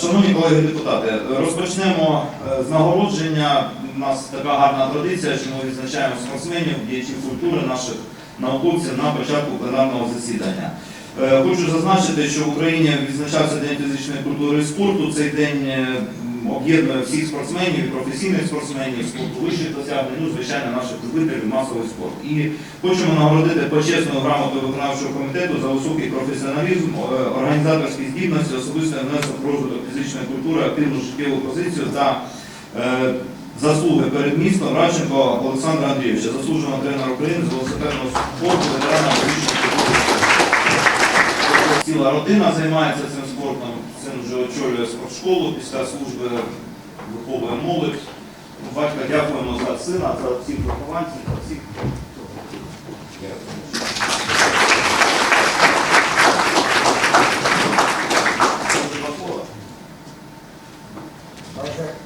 Шановні колеги депутати, розпочнемо е, з нагородження. У нас така гарна традиція, що ми відзначаємо спортсменів, діячів культури, наших науковців на початку пленарного засідання. Е, Хочу зазначити, що в Україні відзначався День фізичної культури і спорту. Цей день е, об'єднує всіх спортсменів, професійних спортсменів, спорту вищих досягнень, ну, звичайно, наших любителів масовий спорт. І хочемо нагородити почесною грамотою виконавчого комітету за високий професіоналізм, е, організаторські здібності, особистий внесок в розвиток фізичної культури, активну життєву позицію та е, заслуги перед містом Радченко Олександра Андрійовича, заслуженого тренера України з велосипедного спорту, ветерана культури. Ціла родина займається цим вже очолює спортшколу після служби виховує молодь. Батька дякуємо за сина, за всіх вихованців, за всіх.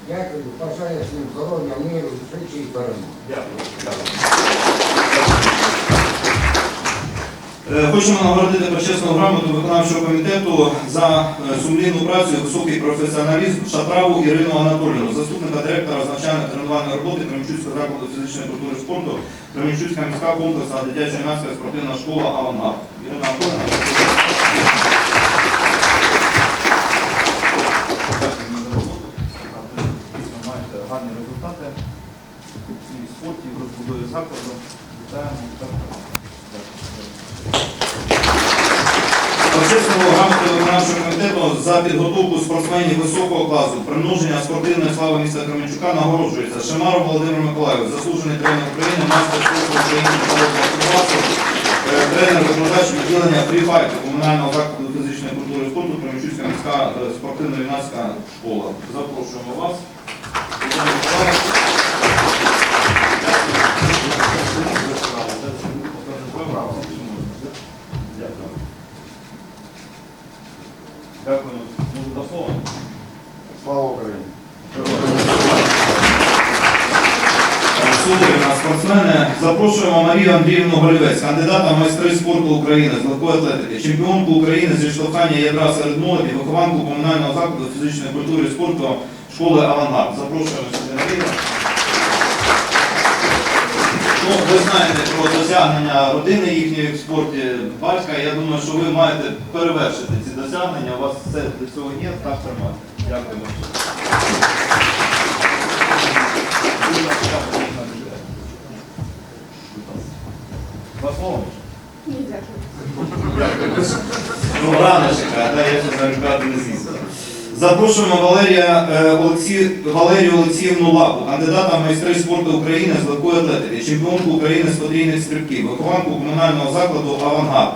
Дякую, бажаю всім здоров'я, миру, швидшої перемоги. Дякую. Хочемо нагородити почесну грамоту виконавчого комітету за е, сумлінну працю і високий професіоналізм Шатраву Ірину Анатоліївну, заступника директора з навчально-тренувальної роботи Кременчуцького закладу фізичної культури і спорту, Кременчуцька міська комплексна дитяча юнацька спортивна школа «Авангард». Ірина маєте гарні результати і в спорті, і розбудові закладу. Вітаємо. Дякую. Почесному грамоту виконавчого комітету за підготовку спортсменів високого класу, примноження спортивної слави міста Кременчука нагороджується Шамаров Володимир Миколаївич, заслужений тренер України, майстер спорту України класу, е, тренер викладач відділення фріфайту комунального закладу фізичної культури і спорту Кременчуцька міська е, спортивно-юнацька школа. Запрошуємо вас. Дякую. Можу до слова. Слава Україні! Сударі на спортсмени запрошуємо Марію Андріївну Голівець, кандидата в майстри спорту України з легкої атлетики, чемпіонку України з зіштовхання ядра серед молоді, вихованку комунального закладу фізичної культури і спорту школи Авангард. Запрошуємо сюди Марію. Ну, ви знаєте про досягнення родини їхньої в спорті батька. Я думаю, що ви маєте перевершити ці досягнення. У вас все для цього є, так тримати. Дякуємо. Два слова? Ні, дякую. Ну, рано чекає, да, я ще зарекати не з'їздив. Запрошуємо Валерія, е, Олексій, Валерію Олексіївну Лапу, кандидата в майстри спорту України з легкої атлетики, чемпіонку України з потрійних стрибків, вихованку комунального закладу Авангард.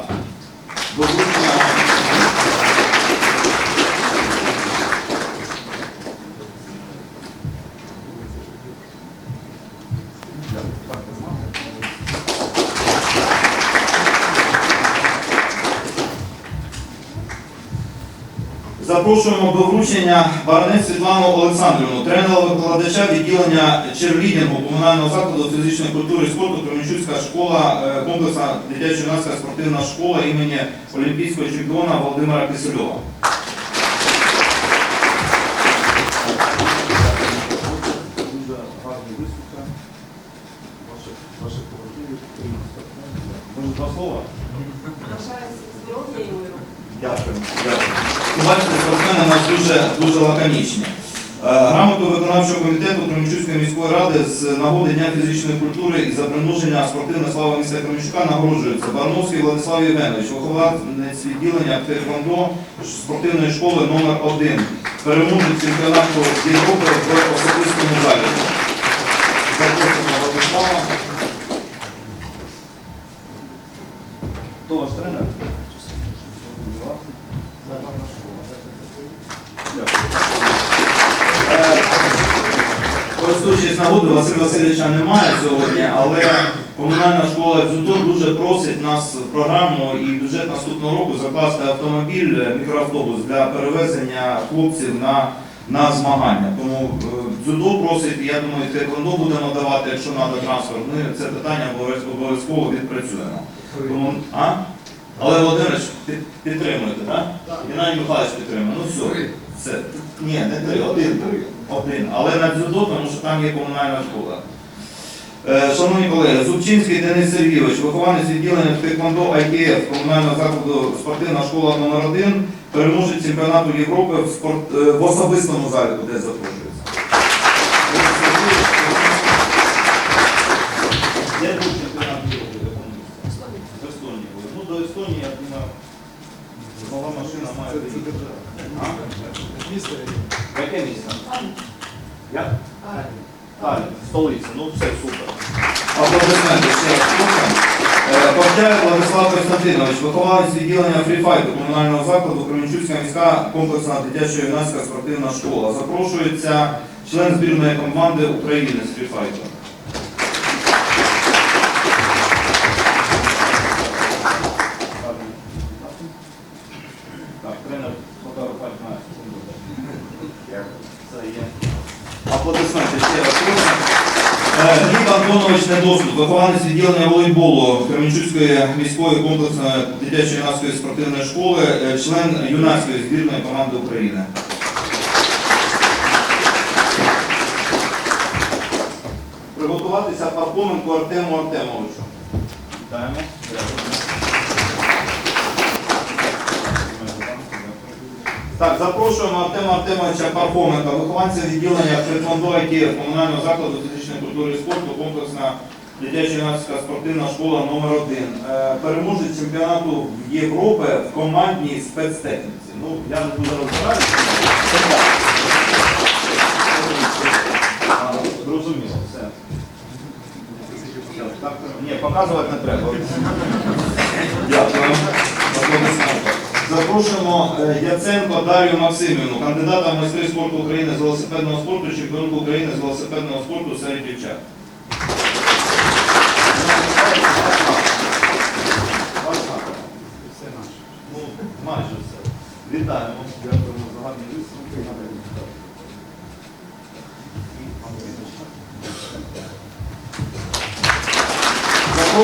Запрошуємо до вручення Баранець Світлану Олександрівну, тренера-викладача відділення черлідінгу комунального закладу фізичної культури і спорту Кременчуцька школа, е, комплексна дитячо-юнацька спортивна школа імені олімпійського чемпіона Володимира Кисельова. Може, два слова? Бажаю здоров'я і миру. Дякую. І бачите, спортсмени у нас дуже, дуже лаконічні. Е, Грамоту виконавчого комітету Кременчуцької міської ради з нагоди Дня фізичної культури і за примноження спортивної слави міста Кременчука нагороджується Барновський Владислав Євгенович, вихованець відділення Тхеквондо спортивної школи номер 1 переможець чемпіонату Європи в особистому залі. Запрошуємо Владислава. Хто ваш тренер? Нагодою, Василь Васильовича немає сьогодні, але комунальна школа дзюдо дуже просить нас в програму і бюджет наступного року закласти автомобіль, е, мікроавтобус для перевезення хлопців на, на змагання. Тому е, дзюдо просить, я думаю, теквондо будемо давати, якщо треба транспорт. Ми це питання обов'язково відпрацюємо. Тому, а? Але Володимирович, під- підтримуєте, так? Геннадій Михайлович підтримує. Ну все. Це ні, не три, один. Один. Але на дзюдо, тому що там є комунальна школа. Е, Шановні колеги, Зубчинський Денис Сергійович, вихованець відділення Теквондо АКФ комунального закладу спортивна школа номер 1 переможець чемпіонату Європи в, спорт, е, в особистому залі, де запрошується. Машина має Яке місце? Як? Таллін, столиця. Ну, все, супер. Аплодисменти слухаємо. Е, Владислав Константинович, вихованець відділення фріфайту комунального закладу Кременчуцька міська комплексна дитяча юнацька спортивна школа. Запрошується член збірної команди України з фріфайту. Так, тренер фотографувати знає. Це є. Аплодисменти ще раз слухаємо. Е, Гліб Недосуд, вихованець відділення волейболу Кременчуцької міської комплексної дитячо-юнацької спортивної школи, е, член юнацької збірної команди України. Приготуватися Парпоменку Артему Артемовичу. Вітаємо. Так, запрошуємо Артема Артемовича Пархоменка, вихованця відділення Фритмондо ITF комунального закладу фізичної культури і спорту, комплексна дитячо-юнацька спортивна школа номер 1 Переможець чемпіонату Європи в командній спецтехніці. Ну, я не так. А, Зрозуміло, все. Ні, показувати не треба. Дякую. Запрошуємо е, Яценко Дар'ю Максимівну, кандидата в майстри спорту України з велосипедного спорту, чемпіонку України з велосипедного спорту серед дівчат. Ну, майже все. Вітаємо. Дякуємо за гарний виступ.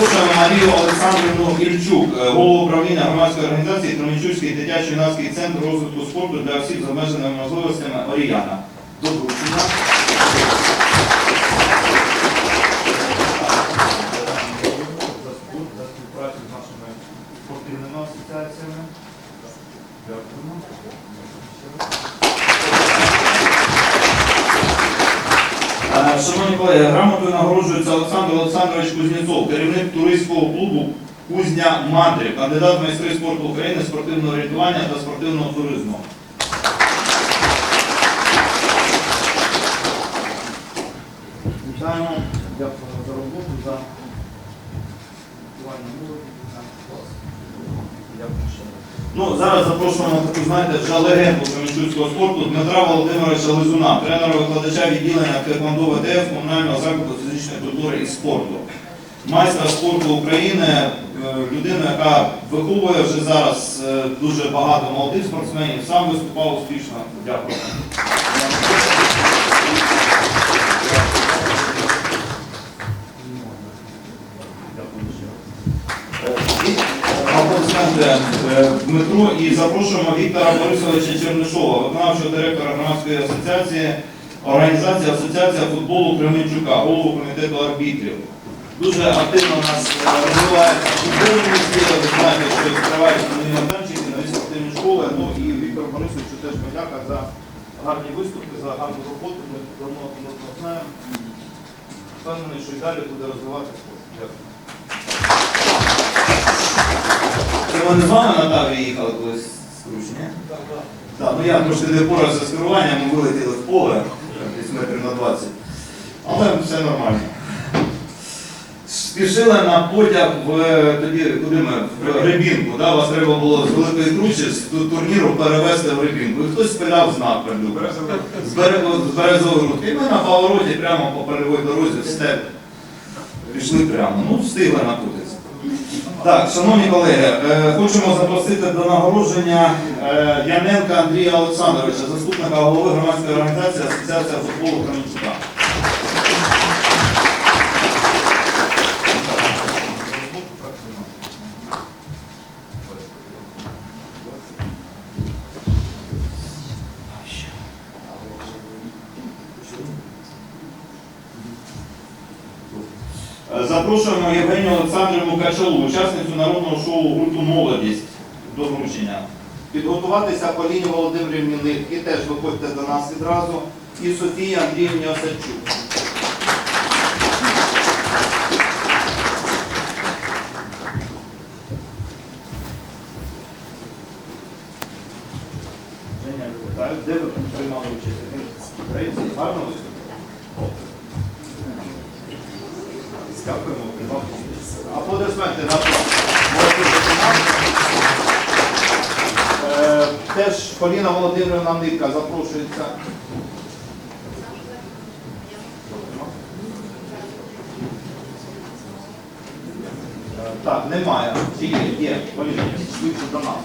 Запрошуємо Марію Олександрівну Ільчук, е, голову управління громадської організації Кременчуцький дитячо-юнацький центр розвитку спорту для осіб з обмеженими можливостями Оріяна. Добручення. За. Дякуємо. Шановні колеги, грамотою нагороджується Олександр Олександрович Кузнєцов, керівник туристського клубу Кузня Мандрів, кандидат майстри спорту України, спортивного орієнтування та спортивного туризму. Вітаємо. Дякуємо за роботу, за спілкування молоді. Дякую ще раз. Ну, зараз запрошуємо таку, знаєте, вже легенду кременчуцького спорту Дмитра Володимировича Лизуна, тренера-викладача відділення Тхеквондо ВТФ комунального закладу фізичної культури і спорту. Майстра спорту України, е, людина, яка виховує вже зараз е, дуже багато молодих спортсменів, сам виступав успішно. Дякую Аплодисменти е, Дмитру і запрошуємо Віктора Борисовича Чернишова, виконавчого директора громадської асоціації, організації Асоціація футболу Кременчука, голову комітету арбітрів. Дуже активно у нас е, розвивається футбольні сили, ви знаєте, що відкривають нові майданчики, нові спортивні школи. Ну і Віктор Борисовичу теж подяка за гарні виступи, за гарну роботу. Ми давно знаємо. Впевнений, що і далі буде розвивати спорт. Дякую. Це вони з вами на Таврі їхали колись з Кручі, ні? Так, так. Так, ну я трошки не впорався з керуванням, ми вилетіли в поле, десь метрів на 20. Але все нормально. Спішили на потяг в тоді, куди ми? В Рибінку. Да? Вас треба було з Великої Кручі з ту- турніру перевезти в Рибінку. І хтось спиляв знак перед з бере- з березової рудки. І ми на повороті прямо по передовій дорозі в степ. Пішли прямо. Ну, встигли на напутитися. Так, шановні колеги, е, хочемо запросити до нагородження е, Яненка Андрія Олександровича, заступника голови громадської організації Асоціація футболу Кременчука. Євгенію Олександрівну учасницю народного шоу гурту Молодість до вручення. Підготуватися Поліні Володимирівні Нитки, теж виходьте до нас відразу, і Софії Андріївні Осадчук. Де ви приймали участь? Українці? Гарно виступили? Дякуємо. Аплодисменти на. Е, Теж Поліна Володимирівна Нитка запрошується. Е, Так, немає. Є? Є. Поліна, швидше до нас.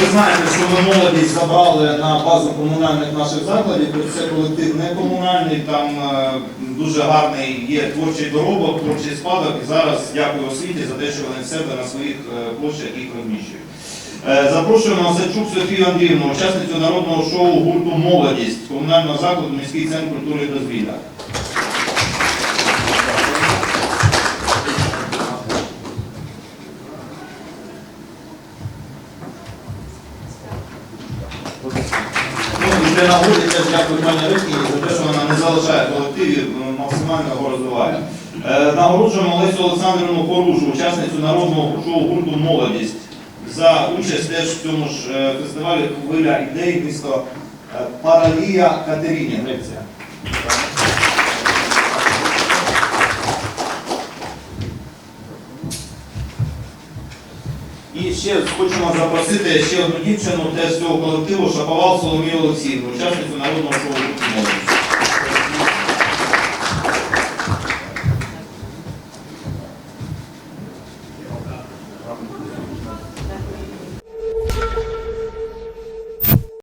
Ви знаєте, що ми молодість забрали на базу комунальних наших закладів. Тобто Це колектив не комунальний, там е, дуже гарний є творчий доробок, творчий спадок. І зараз дякую освіті за те, що вони в себе на своїх е, площах їх розміщують. Е, Запрошуємо Осадчук Софію Андріївну, учасницю народного шоу гурту Молодість комунального закладу міський центр культури і дозвілля. Нагоди теж дякую пані Ритні за те, що вона не залишає колективів, е, максимально його розвиває. Е, Нагороджуємо Олесю Олександрівну Хоружу, учасницю народного шоу гурту Молодість за участь теж в цьому ж е, фестивалі Хвиля ідей місто Паралія Катерині, Греція. Ще хочемо запросити ще одну дівчину теж цього колективу Шаповал Соломію Олексіївну, учасницю народного шоу.